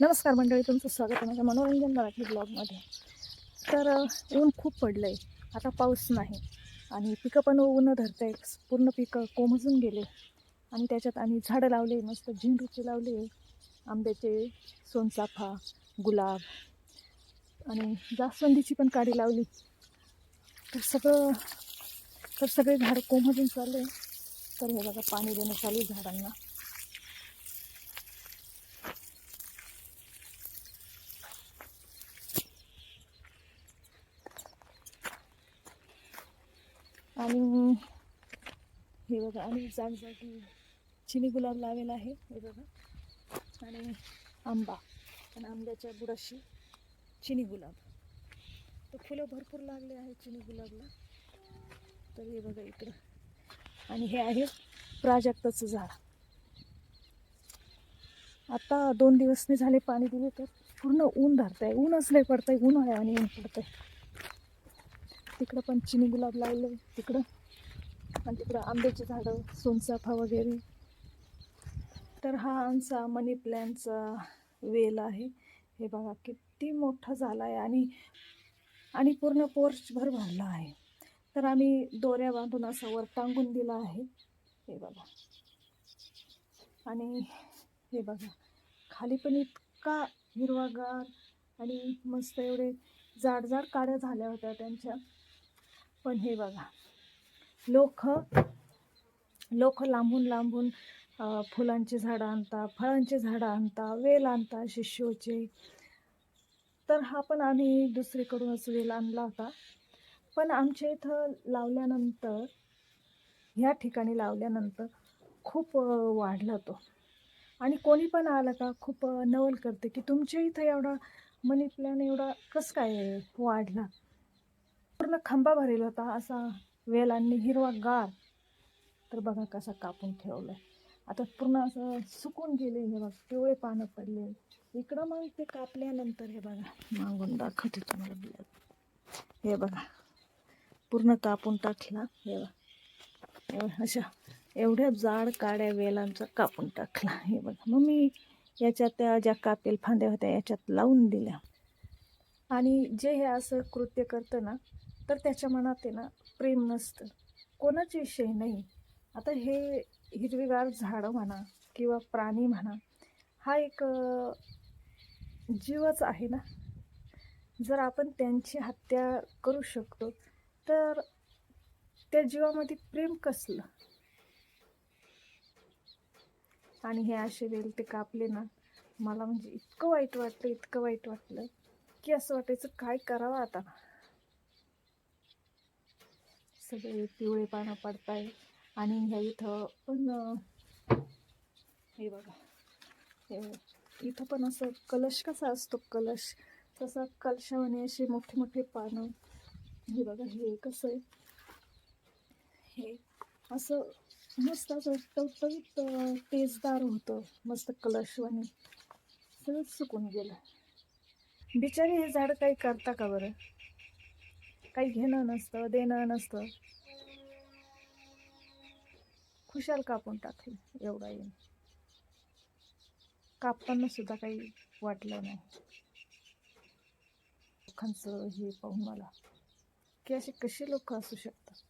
नमस्कार मंडळी तुमचं स्वागत आहे माझ्या मनोरंजन मराठी ब्लॉगमध्ये. तर ऊन खूप पडलं आहे आता पाऊस नाही. आणि पिकं पण ऊन धरत आहे पूर्ण पिकं कोमजून गेले. आणि त्याच्यात आम्ही झाडं लावले मस्त झेंडूचे लावले. आंब्याचे सोनचाफा गुलाब आणि जास्वंदीची पण काडी लावली. तर सगळं तर सगळे झाडं कोमजून चालले. तर हे बघा पाणी देणं चालू झाडांना. आणि हे बघा आणि जागजागी चिनी गुलाब लावेला आहे हे बघा. आणि आंबा आणि आंब्याच्या बुडाशी चिनी गुलाब. तर फुलं भरपूर लागले आहेत चिनी गुलाबला. तर हे बघा इकडं. आणि हे आहे प्राजक्ताचं झाड. आता दोन दिवस झाले पाणी दिले तर पूर्ण ऊन धरत आहे ऊनच लय पडतंय ऊन आहे आणि ऊन पडतंय. तिकडं पण चिनी गुलाब लावलं तिकडं. आणि तिकडं आंब्याची झाडं सोनचाफा वगैरे. तर हा आमचा मनी प्लॅनचा वेल आहे. हे बघा किती मोठा झाला आहे आणि आणि पूर्ण पोर्चभर भरला आहे. तर आम्ही दोऱ्या बांधून असा वर टांगून दिला आहे. हे बघा. आणि हे बघा खाली पण इतका हिरवागार आणि मस्त एवढे जाड जाड काड्या झाल्या होत्या त्यांच्या. पण हे बघा. लोक लोक लांबून लांबून फुलांची झाडं आणता फळांची झाडं आणता वेल आणता शिष्योचे. तर हा पण आम्ही दुसरीकडूनच वेल आणला होता. पण आमच्या इथं लावल्यानंतर ह्या ठिकाणी लावल्यानंतर खूप वाढला तो. आणि कोणी पण आलं का खूप नवल करते की तुमच्या इथं एवढा मनी प्लॅन एवढा कसं काय वाढला? पूर्ण खांबा भरेल होता असा वेलांनी हिरवा गार तर बघा कसा कापून ठेवलाय. आता पूर्ण असं सुकून गेले हे बघा पिवळे पानं पडले. इकडं मग ते कापल्यानंतर हे बघा मागून दाखवते तुम्हाला ब्लॅक. हे बघा पूर्ण कापून टाकला. हे हे बघा, अशा एवढ्या जाड काड्या वेलांचा कापून टाकला. हे बघा मग मी याच्यात त्या ज्या कापेल फांद्या होत्या याच्यात लावून दिल्या. आणि जे हे असं कृत्य करतं ना तर त्याच्या मनात आहे ना प्रेम नसतं. कोणाच्या विषय नाही. आता हे हिरवीगार झाडं म्हणा किंवा प्राणी म्हणा हा एक जीवच आहे ना. जर आपण त्यांची हत्या करू शकतो तर त्या जीवामध्ये प्रेम कसलं? आणि हे असे वेल ते कापले ना मला म्हणजे इतकं वाईट वाटलं इतकं वाईट वाटलं की असं वाटायचं काय करावं आता? सगळे पिवळे पानं पडताय. आणि ह्या इथं पण हे बघा. हे इथं पण असं कलश कसा असतो? कलश. तसा कलशावाने असे मोठे मोठे पानं. हे बघा हे कसं आहे? हे असं मस्त असं टवटवीत तेजदार होतं. मस्त कलशवाने सगळंच सुकून गेलं. बिचारी हे झाड काही करता का बरं? काही घेणं नसतं देणं नसतं. खुशाल कापून टाकली एवढा येऊन कापताना सुद्धा काही वाटलं नाही. लोकांचं हे पाहून मला की असे कसे लोक असू शकतात?